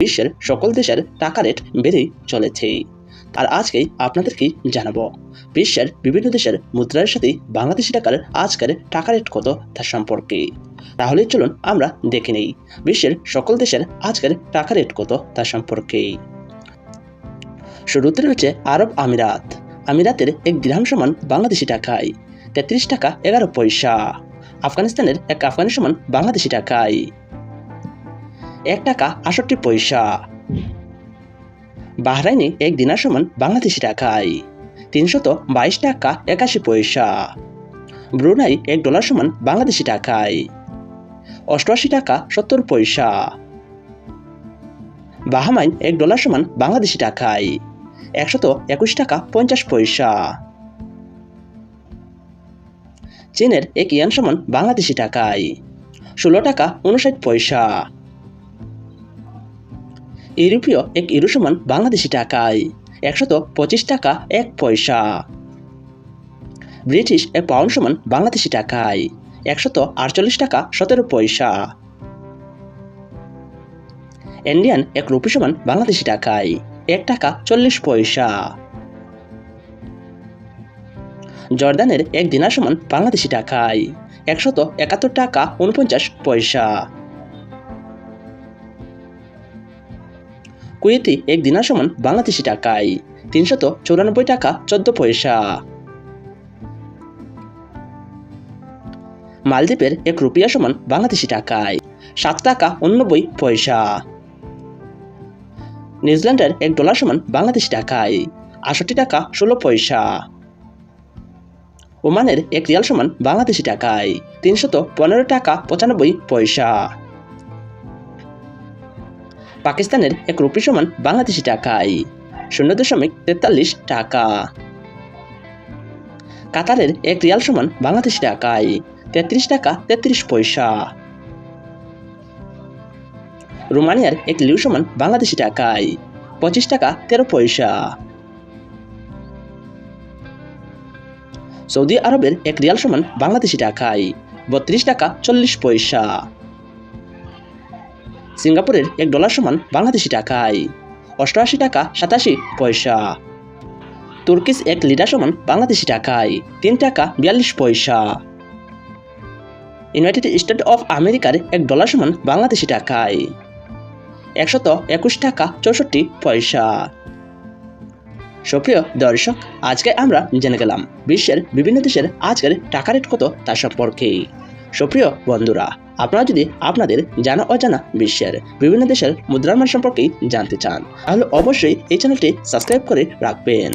বিশ্বের সকল দেশের টাকা রেট বেড়েই চলেছে। আর আজকেই আপনাদেরকে জানাব? বিশ্বের বিভিন্ন দেশের মুদ্রার সাথে বাংলাদেশি টাকার আজকের টাকা রেট কত তার সম্পর্কে। তাহলে চলুন আমরা দেখে নেই, বিশ্বের সকল দেশের আজকের টাকা রেট কত তার সম্পর্কে। শুরুতে রয়েছে আরব আমিরাত। আমিরাতের এক দিরহাম সমান বাংলাদেশি টাকায়, তেত্রিশ টাকা এগারো পয়সা। আফগানিস্তানের এক আফগানি সমান বাংলাদেশি টাকায়। এক টাকা আষট্টি পয়সা। বাহরাইনে এক দিনার সমান বাংলাদেশি টাকায় তিনশত বাইশ টাকা একাশি পয়সা। ব্রুনাই এক ডলার সমান বাংলাদেশি টাকায় অষ্টআশি টাকা সত্তর পয়সা। বাহামাইন এক ডলার সমান বাংলাদেশি টাকায় একশত একুশ টাকা পঞ্চাশ পয়সা। চীনের এক ইয়ান সমান বাংলাদেশি টাকায় ষোলো টাকা উনষাট পয়সা। ইউরোপীয় এক ইউরো সমান বাংলাদেশি টাকায়। একশত পঁচিশ টাকা, এক পয়সা। ব্রিটিশ এক পাউন্ড সমান বাংলাদেশি টাকায়। একশত আটচল্লিশ টাকা, সতেরো পয়সা। ইন্ডিয়ান এক রুপি সমান বাংলাদেশি টাকায়। এক টাকা, চল্লিশ পয়সা। জর্দানের এক দিনার সমান বাংলাদেশি টাকায়। একশত একাত্তর টাকা উনপঞ্চাশ পয়সা। কুয়েতি এক দিনার সমান বাংলাদেশি টাকায়। তিনশত চৌরানব্বই টাকা, চোদ্দ পয়সা। মালদ্বীপের এক রুপিয়া সমান বাংলাদেশি টাকায়, সাত টাকা উননব্বই পয়সা। নিউজিল্যান্ডের এক ডলার সমান বাংলাদেশি টাকায় আষট্টি টাকা ষোলো পয়সা। ওমানের এক রিয়াল সমান বাংলাদেশি টাকায়, তিনশত পনেরো টাকা পঁচানব্বই পয়সা। পাকিস্তানের এক রুপি সমান বাংলাদেশি টাকায় শূন্য দশমিক তেতাল্লিশ টাকা। কাতারের এক রিয়াল সমান বাংলাদেশি টাকায় তেত্রিশ টাকা তেত্রিশ পয়সা। রোমানিয়ার এক লিউ সমান বাংলাদেশি টাকায় পঁচিশ টাকা তেরো পয়সা। সৌদি আরবের এক রিয়াল সমান বাংলাদেশি টাকায় বত্রিশ টাকা চল্লিশ পয়সা। সিঙ্গাপুরের এক ডলার সমান বাংলাদেশি টাকায়। অষ্টআশি টাকা সাতাশি পয়সা। তুর্কিস এক লিটার সমান বাংলাদেশি টাকায়, তিন টাকা বিয়াল্লিশ পয়সা। ইউনাইটেড স্টেট অফ আমেরিকার এক ডলার সমান বাংলাদেশি টাকায়, একশত একুশ টাকা চৌষট্টি পয়সা। সুপ্রিয় দর্শক, আজকে আমরা জেনে গেলাম বিশ্বের বিভিন্ন দেশের আজকের টাকা রেট কত তার সম্পর্কে। সুপ্রিয় বন্ধুরা, আপনারা যদি আপনাদের জানা অজানা বিশ্বের বিভিন্ন দেশের মুদ্রার মান সম্পর্কে জানতে চান, তাহলে অবশ্যই এই চ্যানেলটি সাবস্ক্রাইব করে রাখবেন।